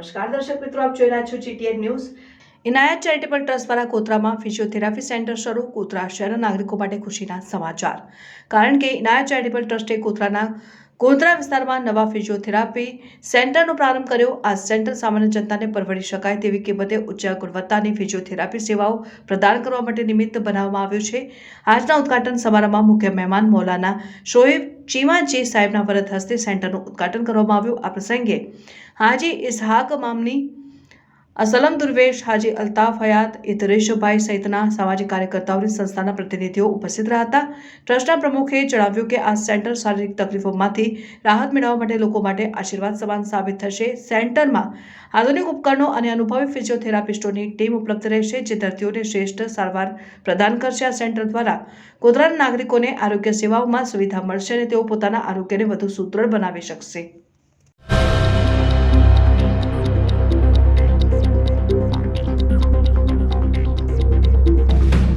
નમસ્કાર દર્શક મિત્રો આપ જોઈ રહ્યા છો GTN news Inayat charitable trust દ્વારા કોતરામાં ફિઝિયોથેરાપી સેન્ટર શરૂ, કોતરા શહેરના નાગરિકો માટે ખુશીના સમાચાર. કારણ કે ઇનાયત ચેરિટેબલ ટ્રસ્ટે કોતરાના ગોધરા વિસ્તારમાં નવા ફિઝિયોથેરાપી સેન્ટરનો પ્રારંભ કર્યો. આ સેન્ટર સામાન્ય જનતાને પરવડી શકાય તેવી કિંમતે ઉચ્ચ ગુણવત્તાની ફિઝિયોથેરાપી સેવાઓ પ્રદાન કરવા માટે નિમિત્ત બનાવવામાં આવ્યું છે. આજના ઉદ્ઘાટન સમારંભમાં મુખ્ય મહેમાન મૌલાના શોએબ ચીમાજી સાહેબના વરદ હસ્તે સેન્ટરનું ઉદઘાટન કરવામાં આવ્યું. આ પ્રસંગે હાજી ઇસહાક મામની અસલમ દુર્વેશ, હાજી અલ્તાફ હયાત ઇતરેશભાઈ સહિતના સામાજિક કાર્યકર્તાઓની સંસ્થાના પ્રતિનિધિઓ ઉપસ્થિત રહ્યા હતા. ટ્રસ્ટના પ્રમુખે જણાવ્યું કે આ સેન્ટર શારીરિક તકલીફોમાંથી રાહત મેળવવા માટે લોકો માટે આશીર્વાદ સમાન સાબિત થશે. સેન્ટરમાં આધુનિક ઉપકરણો અને અનુભવી ફિઝિયોથેરાપિસ્ટોની ટીમ ઉપલબ્ધ રહેશે, જે દર્દીઓને શ્રેષ્ઠ સારવાર પ્રદાન કરશે. આ સેન્ટર દ્વારા ગોધરાના નાગરિકોને આરોગ્ય સેવાઓમાં સુવિધા મળશે અને તેઓ પોતાના આરોગ્યને વધુ સુદૃઢ બનાવી શકશે.